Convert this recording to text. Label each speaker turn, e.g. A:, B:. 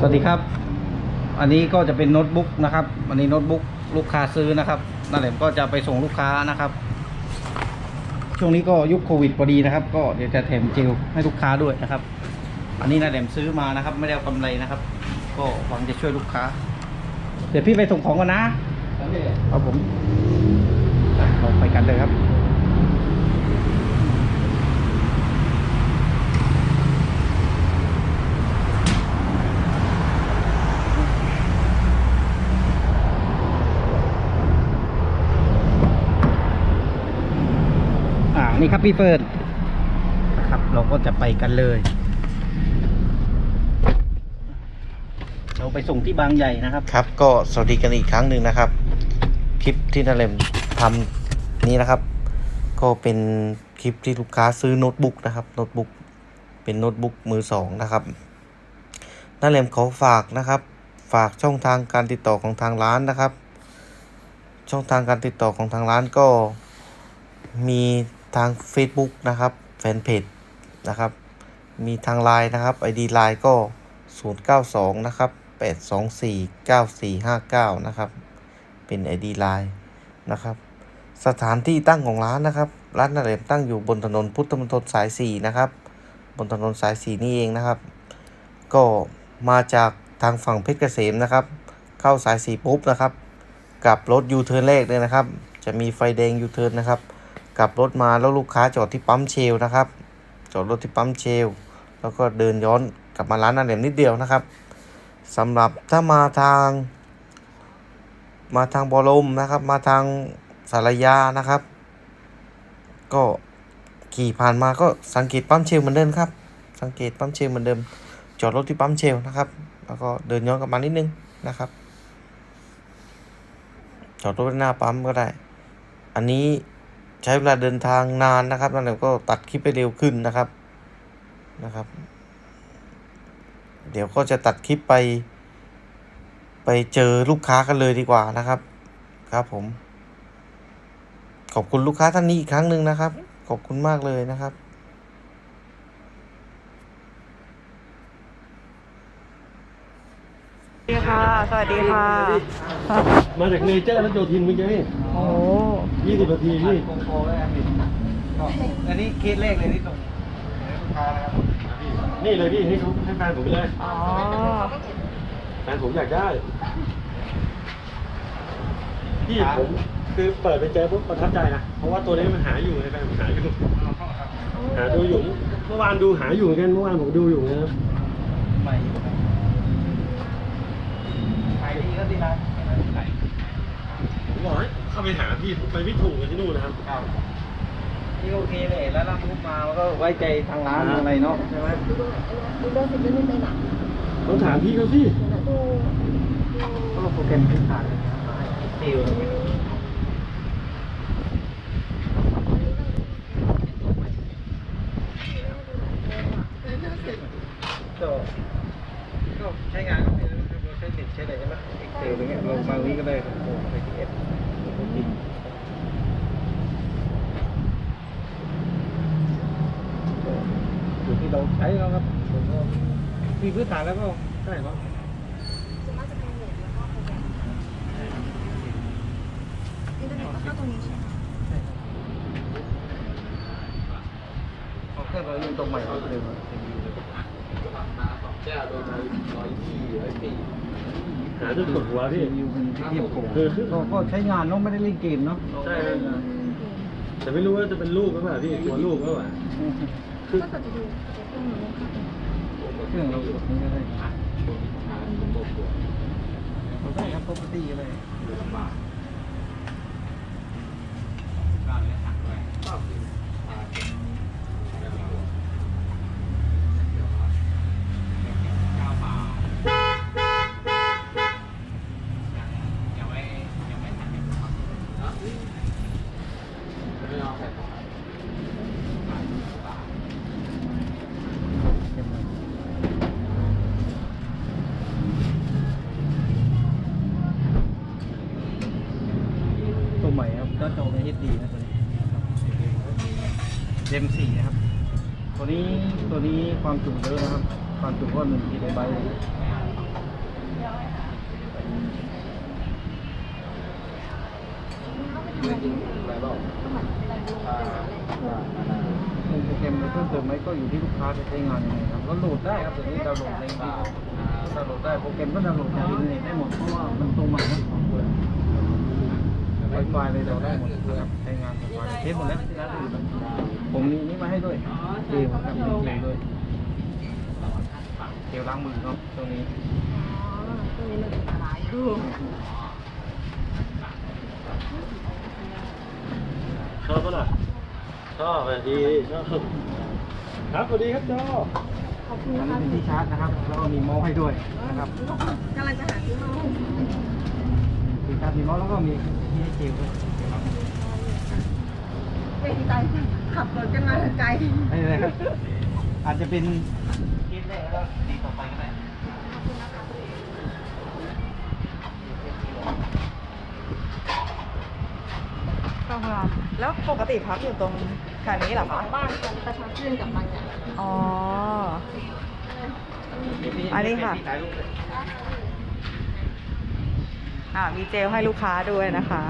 A: สวัสดีครับ อันนี้ก็จะเป็นโน้ตบุ๊กนะครับ อันนี้โน้ตบุ๊กลูกค้าซื้อนะครับนั่นแหละก็จะไปส่งลูกค้านะครับ ช่วงนี้ก็ยุคโควิดพอดีนะครับ ก็เดี๋ยวจะแถมเจลให้ลูกค้าด้วยนะครับ อันนี้นาแหลมซื้อมานะครับ ไม่ได้เอากำไรนะครับ ก็หวังจะช่วยลูกค้า เดี๋ยวพี่ไปส่งของก่อนนะครับผมเราไปกันเลยครับ นี่ครับพี่เฟิร์นนะครับเราก็จะไปกันเลย เราไปส่งที่บางใหญ่นะครับ
B: ครับ ก็สวัสดีกันอีกครั้งหนึ่งนะครับ คลิปที่นาเลมทำนี้นะครับ ก็เป็นคลิปที่ลูกค้าซื้อโน้ตบุ๊กนะครับโน้ตบุ๊กเป็นโน้ตบุ๊กมือสองนะครับนาเลมขอฝากนะครับฝากช่องทางการติดต่อของทางร้านนะครับ ช่องทางการติดต่อของทางร้านก็มี ทาง Facebook นะครับแฟนเพจนะครับ มีทางไลน์นะครับ ID ไลน์ก็ 092 นะครับ 824 9459 นะครับ เป็น ID ไลน์นะครับ สถานที่ตั้งของร้านนะครับ ร้านนาเรมตั้งอยู่บนถนนพุทธมณฑลสาย 4 นะครับ บนถนนสาย 4 นี่เองนะครับ ก็มาจากทางฝั่งเพชรเกษมนะครับ เข้าสาย 4 ปุ๊บนะครับ กับรถยูเทิร์นแรกเลยนะครับ จะมีไฟแดงยูเทิร์นนะครับ กลับรถมาแล้วลูกค้าจอดที่ปั๊มเชลนะครับ จอดรถที่ปั๊มเชล แล้วก็เดินย้อนกลับมาร้านนาเรมนิดเดียวนะครับสำหรับถ้ามาทาง มาทางบอลมนะครับ มาทางสารยานะครับ ก็ขี่ผ่านมาก็สังเกตปั๊มเชลเหมือนเดิมครับ สังเกตปั๊มเชลเหมือนเดิม จอดรถที่ปั๊มเชลนะครับ แล้วก็เดินย้อนกลับมานิดนึงนะครับ จอดรถหน้าปั๊มก็ได้ อันนี้ ใช้เวลาเดินทางนานนะครับนั่นแหละก็ตัดคลิปไปเร็วขึ้นนะครับนะครับ เดี๋ยวก็จะตัดคลิปไป ไปเจอลูกค้ากันเลยดีกว่านะครับ ครับผม ขอบคุณลูกค้าท่านนี้อีกครั้งหนึ่งนะครับ ขอบคุณมากเลยนะครับ
C: สวัสดีค่ะ สวัสดีค่ะ
D: มาจากเนเจอร์แล้วโจทินเมื่อกี้นี่
C: โอ้
D: ยี่สิบนาทีพี่
A: โกโก้แล้วครับพี่ก็อันนี้เคสแรกเลยที่ส่งให้ลูกค้านะครับ
D: นี่เลยพี่ให้เขาให้แฟนผมไปเลย
C: อ๋อ
D: แฟนผมอยากได้พี่ผมคือเปิดไปเจอปุ๊บประทับใจนะเพราะว่าตัวนี้มันหาอยู่ในแฟนผมหาอยู่หาดูอยู่เมื่อวานดูหาอยู่เหมือนกันเมื่อวานผมดูอยู่นะครับ
A: ใหม่อยู่ครับขายดีก็ดีนะขาย
D: ผมบอกให้ เข้าไปหาพี่ไปไม่ถูกกันที่นู่นนะครับ
A: ครับนี่โอเคเลยแล้วรับรูปมาแล้วก็ไว้ใจทางร้าน
D: อ่า
A: อะไรเนาะใช่ไหม
D: ต้องถามพี่เขาสิ
A: ก็โปรแกรมพื้นฐานติวก็ก็ใช้งานก็เป็นเราใช้เน็ตใช้อะไรใช่ไหมเอ็กเซลอย่างเงี้ยเรามานี้ก็ได้ครับผมไปที่เอฟติด อยู่ที่เราใช้แล้วครับผมก็มีพื้นฐานแล้วก็ได้ครับ
E: ส่วนมากจะเป็นเน็ตแล้วก็โปรแกรมอินเทอร์เน็ตก็เข้าตรงนี้ใช่ไหม
A: เอาแค่เราเรื่องตรงใหม่เอาเลยมา
D: หาจนปวดหัวพี่
A: รีวิวเป็นที่เทียบโกง
D: คือ
A: ก็ก็ใช้งานเนาะไม่ได้เล่นเกมเนาะ
D: ใช่ครับแต่ไม่รู้ว่าจะเป็นลูกหรือเปล่าพี่กลัวลูกหรือเปล่า
A: อืม
E: ถ้าเกิดจะดูเครื่องหนูลงค่ะ
A: เครื่องเรากดนี้ก็ได้เราได้ครับ property ก็ได้ตัว ใหม่ครับก็จอเป็น HD นะตัวนี้เดมสี่นะครับ ตัวนี้ตัวนี้ความจุเยอะนะครับ ความจุก็หนึ่งกิโลไบต์เลยโปรแกรมเพิ่มเติมไหมก็อยู่ที่ลูกค้าจะใช้งานยังไงครับก็โหลดได้ครับตัวนี้ดาวน์โหลดในดาวน์โหลดได้โปรแกรมก็ดาวน์โหลดจากอินเทอร์เน็ตได้หมดเพราะว่ามันตรงมาทั้งสองตัว ไวไฟเลยเราได้หมดเลยครับใช้งานไวไฟเทสหมดแล้วที่ร้านอื่นผมมีนี่มาให้ด้วยเจลครับมีเจลด้วยเจลล้างมือเนาะตรงนี้
E: ตรงนี้มันสลายดู
D: ชอบปะล่ะชอบดีชอบครับสวัสดีครับจอ
E: ขอบคุณ
A: อันะนี้
E: คะ
A: เป็นที่ชาร์จนะครับ แล้วก็มีเมาส์ให้ด้วยนะครับ
E: กำลังจะหาซื้อมา
A: ที่ชาร์จมีเมาส์แล้วก็มีที่ให้เจลด้วยเด็
E: กใจขับรถกันมาไกล
A: ไม่เป็นไรครับ อาจจะเป็นเคสแรกแล้วดีต่อไปก็ได้
C: ก็พลังแล้วปกติพักอยู่ตรงแถวนี้เหรอคะ
E: บ้านประชาชื่นกับบางอย่าง
C: อ๋อ อันนี้ค่ะ
A: พี่ถ่ายรูปเลย
C: อ่ามีเจลให้ลูกค้าด้วยนะคะ